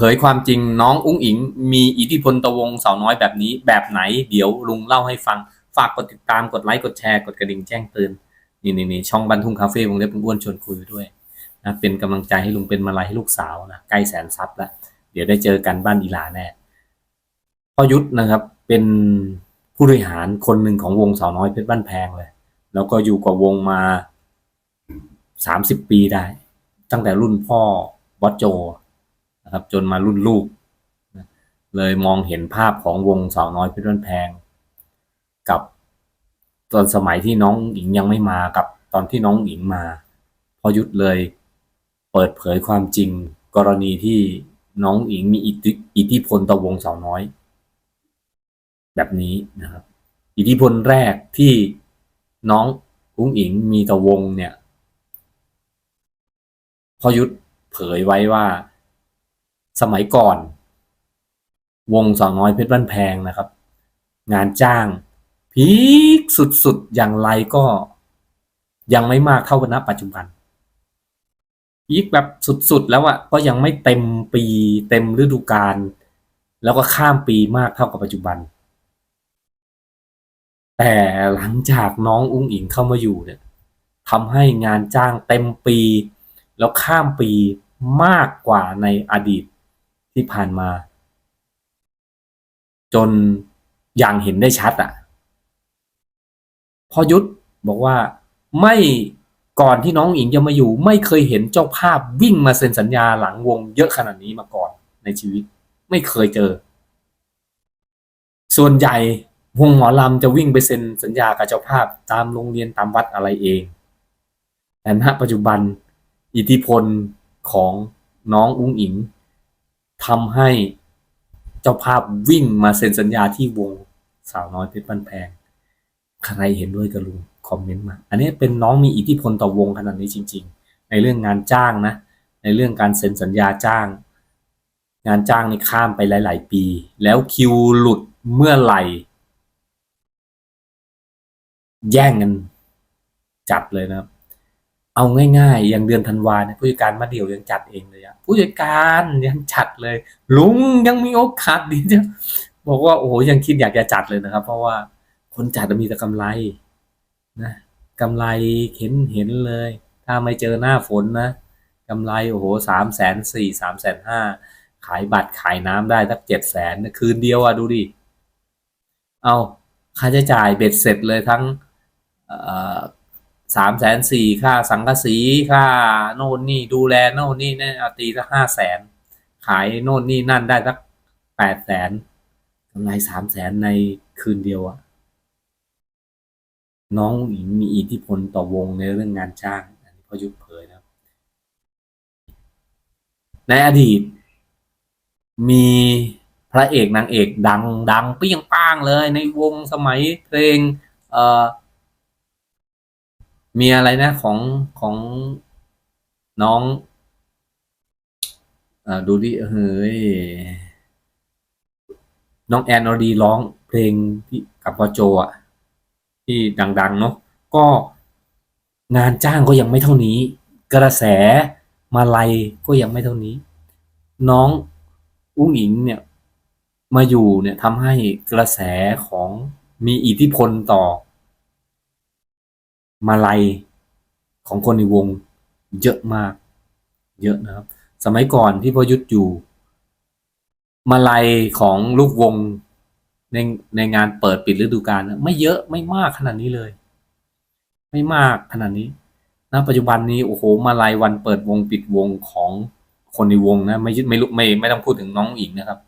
เผยความจริงน้องอุ้งอิง มีอิทธิพลตะวงสาวน้อยแบบนี้แบบไหน เดี๋ยวลุงเล่าให้ฟัง ฝากกดติดตามกดไลค์กดแชร์กดกระดิ่งแจ้งเตือนนี่นี่นี่ช่องบันทุ่งคาเฟ่วงเล็บอ้วนชวนคุยด้วยนะเป็นกำลังใจให้ลุงเป็นมาลัยให้ลูกสาวนะใกล้แสนซับแล้วเดี๋ยวได้เจอกันบ้านอีหลาแน่พ่อยุทธนะครับ เป็นผู้บริหารคนหนึ่งของวงสาวน้อยเพชรบ้านแพงเลย แล้วก็อยู่กับวงมาสามสิบปีได้ ตั้งแต่รุ่นพ่อบอสโจ นะครับ จนมารุ่นลูกนะเลยมองเห็นภาพของวงสาวน้อยเพชรบ้านแพง กับตอนสมัยที่น้องอิงยังไม่มากับตอนที่น้องอิงมาพอยุทธเลยเปิดเผยความจริงกรณีที่น้องอิงมีอิทธิอิทธิพลต่อวงสาวน้อย แบบนี้นะครับ อิทธิพลแรกที่น้องอุ้งอิงมีต่อวงเนี่ยพอยุทธเผยไว้ว่า สมัยก่อน วงสาวน้อยเพชรบ้านแพงนะครับ งานจ้างพีคสุดๆ อย่างไรก็ยังไม่มากเท่าณปัจจุบันพีคแบบสุดๆ แล้วอะก็ยังไม่เต็มปีเต็มฤดูกาลแล้วก็ข้ามปีมากเท่ากับปัจจุบัน แต่หลังจากน้องอุ้งอิงเข้ามาอยู่เนี่ยทำให้งานจ้างเต็มปี แล้วข้ามปีมากกว่าในอดีต ที่ผ่านมา จนอย่างเห็นได้ชัดอะพอยุทธบอกว่าไม่ก่อนที่น้องอิงจะมาอยู่ ไม่เคยเห็นเจ้าภาพวิ่งมาเซ็นสัญญาหลังวงเยอะขนาดนี้มาก่อนในชีวิต ไม่เคยเจอ ส่วนใหญ่วงหมอลำจะวิ่งไปเซ็นสัญญากับเจ้าภาพตามโรงเรียนตามวัดอะไรเองแต่ณปัจจุบันอิทธิพลของน้องอุ้งอิง ทำให้เจ้าภาพวิ่งมาเซ็นสัญญาที่วงสาวน้อยเพชรบ้านแพง ใครเห็นด้วยกับลุงคอมเมนต์มา อันนี้เป็นน้องมีอิทธิพลต่อวงขนาดนี้จริง ๆ ในเรื่องงานจ้างนะ ในเรื่องการเซ็นสัญญาจ้าง งานจ้างนี่ข้ามไปหลาย ๆ ปี แล้วคิวหลุดเมื่อไหร่ แย่งกันจัดเลยนะครับ เอาง่ายๆ อย่างเดือนธันวาเนี่ยผู้จัดการมาเดี่ยวยังจัดเองเลยอะผู้จัดการยังจัดเลย ลุงยังมีโอกาสดีจะบอกว่าโอ้โหยังคิดอยากจะจัดเลยนะครับ เพราะว่าคนจัดมีแต่กำไรนะกำไรเห็นเห็นเลย ถ้าไม่เจอหน้าฝนนะกำไรโอ้โหสามแสนสี่สามแสนห้าขายบัตรขายน้ำได้สักเจ็ดแสนคืนเดียวอะดูดิ เอาค่าใช้จ่ายเบ็ดเสร็จเลยทั้ง สามแสนสี่ค่าสังกะสีค่าโน่นนี่ดูแลโน่นนี่นี่ยเอาตีสักห้าแสนขายโน่นนี่นั่นได้สักแปดแสนกำไรสามแสนในคืนเดียวอะน้องหญิงมีอิทธิพลต่อวงในเรื่องงานจ้าง อันนี้พ่อยุทธเผยนะครับในอดีต มีพระเอกนางเอกดังดังเปี้ยงป้างเลยในวงสมัยเพลง เอ่อ มีอะไรนะของของน้องอดูดิเฮ้ยน้องแอนอดีร้องเพลงที่กับพ่อโจอะ ที่ดัง ๆ เนาะก็งานจ้างก็ยังไม่เท่านี้ กระแสมาลัยก็ยังไม่เท่านี้ น้องอุ้งอิงเนี่ยมาอยู่เนี่ยทำให้กระแสของมีอิทธิพลต่อ มาลัยของคนในวงเยอะมาก เยอะนะครับ สมัยก่อนที่พอยุทธอยู่ มาลัยของลูกวงในในงานเปิดปิดฤดูกาลไม่เยอะไม่มากขนาดนี้เลย ไม่มากขนาดนี้นะปัจจุบันนี้โอ้โหมาลัยวันเปิดวงปิดวงของคนในวงนะ ไม่ยึดไม่ไม่ไม่ต้องพูดถึงน้องอีกนะครับ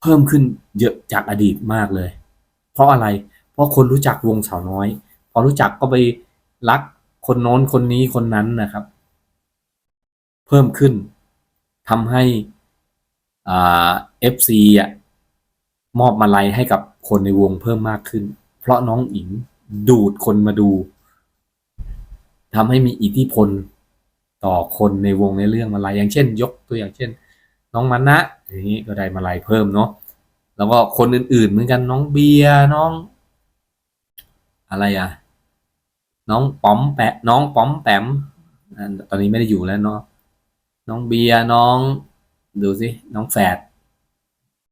เพิ่มขึ้นเยอะจากอดีตมากเลย เพราะอะไร เพราะคนรู้จักวงสาวน้อย พอรู้จักก็ไปรักคนโน้นคนนี้คนนั้นนะครับ เพิ่มขึ้นทำให้อ่าเอฟซีอะมอบมาลัยให้กับคนในวงเพิ่มมากขึ้น เพราะน้องอิงดูดคนมาดูทำให้มีอิทธิพลต่อคนในวงในเรื่องมาลัยอย่างเช่น ยกตัวอย่างเช่น น้องมานนะอย่างนี้ก็ได้มาลัยเพิ่มเนาะแล้วก็คนอื่นๆเหมือนกันน้องเบียร์น้อง อะไรอะ น้องป๋อมแปะน้องป๋อมแปมตอนนี้ไม่ได้อยู่แล้วเนาะน้องเบียร์น้อง ดูสิน้องแฝด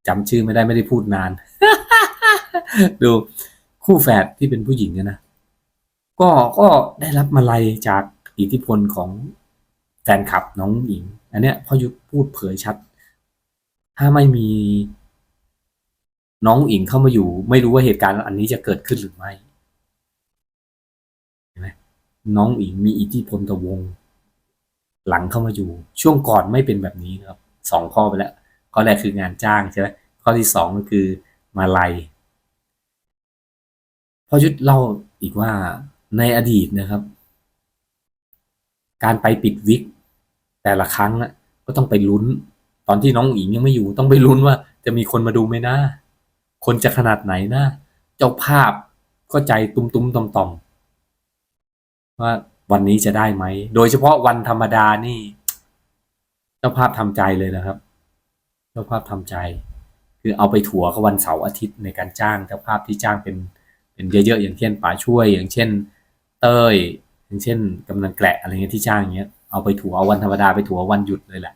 จำชื่อไม่ได้ไม่ได้พูดนาน ดูคู่แฝดที่เป็นผู้หญิงเนี่ยนะก็ก็ได้รับมาลัยจากอิทธิพลของแฟนคลับน้องหญิง อันเนี้ยพ่อยุทธพูดเผยชัด ถ้าไม่มีน้องอิงเข้ามาอยู่ ไม่รู้ว่าเหตุการณ์อันนี้จะเกิดขึ้นหรือไม่ น้องอิงมีอิทธิพลต่อวง หลังเข้ามาอยู่ ช่วงก่อนไม่เป็นแบบนี้นะครับสองข้อไปแล้วข้อแรกคืองานจ้างใช่ไหมข้อที่สองก็คือมาลัยพ่อยุทธเล่าอีกว่าในอดีตนะครับ การไปปิดวิก แต่ละครั้งอะก็ต้องไปลุ้น ตอนที่น้องอิงยังไม่อยู่ ต้องไปลุ้นว่าจะมีคนมาดูไหมนะ คนจะขนาดไหนนะ เจ้าภาพก็ใจตุ้มๆต่อมๆ ว่าวันนี้จะได้ไหม โดยเฉพาะวันธรรมดานี่ เจ้าภาพทำใจเลยนะครับ เจ้าภาพทำใจ คือเอาไปถัวกับวันเสาร์อาทิตย์ในการจ้างเจ้าภาพที่จ้างเป็นเป็นเยอะๆอย่างเช่นป๋าช่วย อย่างเช่น เต้ย อย่างเช่นกำนันแกละอะไรเงี้ยที่จ้างเงี้ยเอาไปถัวเอาวันธรรมดาไปถัววันหยุดเลยแหละ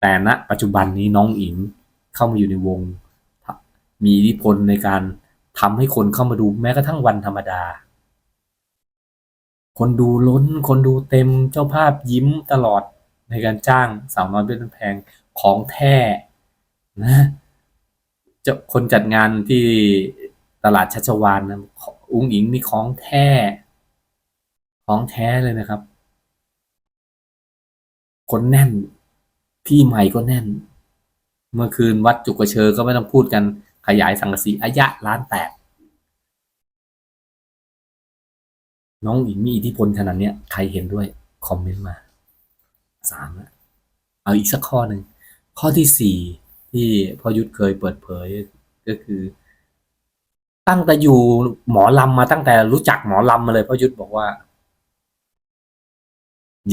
แต่ณปัจจุบันนี้น้องอิงเข้ามาอยู่ในวง มีอิทธิพลในการทำให้คนเข้ามาดูแม้กระทั่งวันธรรมดา คนดูล้น คนดูเต็มเจ้าภาพยิ้มตลอดในการจ้างสาวน้อยเป็นแพงของแท้นะเจ้าคนจัดงานที่ตลาดชัชวานนะอุ้งอิงนี่ของแท้ของแท้เลยนะครับ คนแน่นพี่ใหม่ก็แน่น เมื่อคืนวัดจุกกระเชอก็ไม่ต้องพูดกันขยายสังกสีอายะล้านแตก น้องอิงมีอิทธิพลขนาดเนี้ยใครเห็นด้วยคอมเมนต์มาสามละเอาอีกสักข้อหนึ่งข้อที่สี่ที่พ่อยุทธเคยเปิดเผยก็คือ ตั้งแต่อยู่หมอลำมาตั้งแต่รู้จักหมอลำมาเลยพ่อยุทธบอกว่า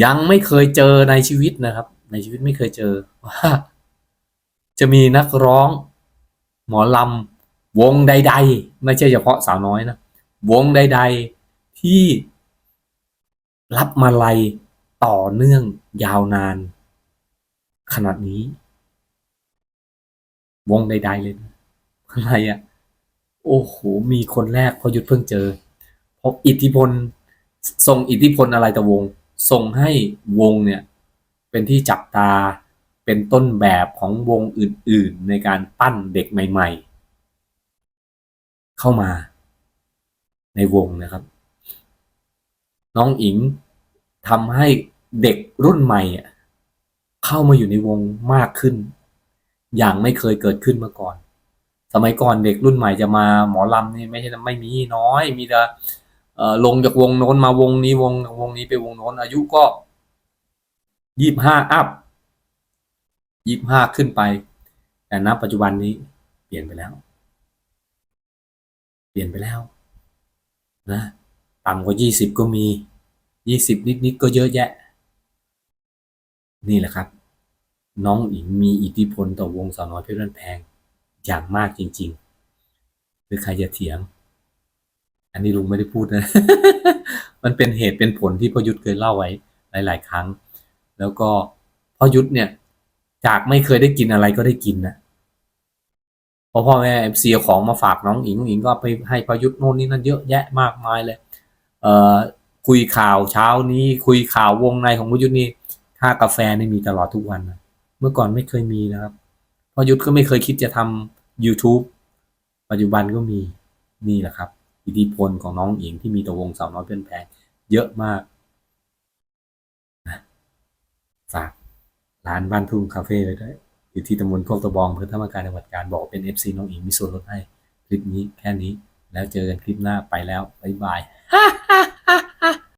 ยังไม่เคยเจอในชีวิตนะครับ ในชีวิตไม่เคยเจอว่าจะมีนักร้อง หมอลำวงใด ๆ ไม่ใช่เฉพาะสาวน้อยนะวงใด ๆ ที่รับมาลัยต่อเนื่องยาวนาน ขนาดนี้ วงใดๆเลยอะไรอะ่ะ โอ้โห มีคนแรกพอยุทธเพิ่งเจอเพราะอิทธิพลส่งอิทธิพลอะไรต่อวง ส่งให้วงเนี่ย เป็นที่จับตาเป็นต้นแบบของวงอื่นๆ ในการปั้นเด็กใหม่ ๆ เข้ามาในวงนะครับ น้องอิงทำให้เด็กรุ่นใหม่เข้ามาอยู่ในวงมากขึ้น อย่างไม่เคยเกิดขึ้นมาก่อน สมัยก่อนเด็กรุ่นใหม่จะมาหมอลำนี่ไม่ใช่ไม่มีน้อย มีแต่ลงจากวงโน้นมาวงนี้วงวงนี้ไปวงโน้นอายุก็ยี่บห้าอัพยี่บห้าขึ้นไป แต่ณปัจจุบันนี้เปลี่ยนไปแล้ว เปลี่ยนไปแล้ว นะ ต่ำกว่ายี่สิบก็มียี่สิบนิดๆก็เยอะแยะ นี่แหละครับ น้องอิงมีอิทธิพลต่อวงสาวน้อยเพชรบ้านแพงอย่างมากจริงๆ หรือใครจะเถียง อันนี้ลุงไม่ได้พูดนะ มันเป็นเหตุเป็นผลที่พยุทธเคยเล่าไว้หลาย ๆ ครั้ง แล้วก็พยุทธเนี่ยจากไม่เคยได้กินอะไรก็ได้กินนะพอพ่อแม่เสียของมาฝากน้องอิงน้องอิงก็ไปให้พยุทธโน่นนี่นั่นเยอะแยะมากมายเลย คุยข่าวเช้านี้คุยข่าววงในของพยุทธ์นี่ค่ากาแฟนี่มีตลอดทุกวันนะเมื่อก่อนไม่เคยมีนะครับพยุทธ์ก็ไม่เคยคิดจะทำ YouTube ปัจจุบันก็มีนี่แหละครับ อิทธิพลของน้องอิงที่มีต่อวงสาวน้อยเพื่อนแพงเยอะมากนะฝากร้านบ้านทุ่งคาเฟ่ไว้ด้วยอยู่ที่ตำบลโคกตะบองเพื่อธรรมการจังหวัดการบอกเป็น FC น้องอิงมีส่วนลดให้คลิปนี้แค่นี้ แล้วเจอกันคลิปหน้าไปแล้วบ๊ายบาย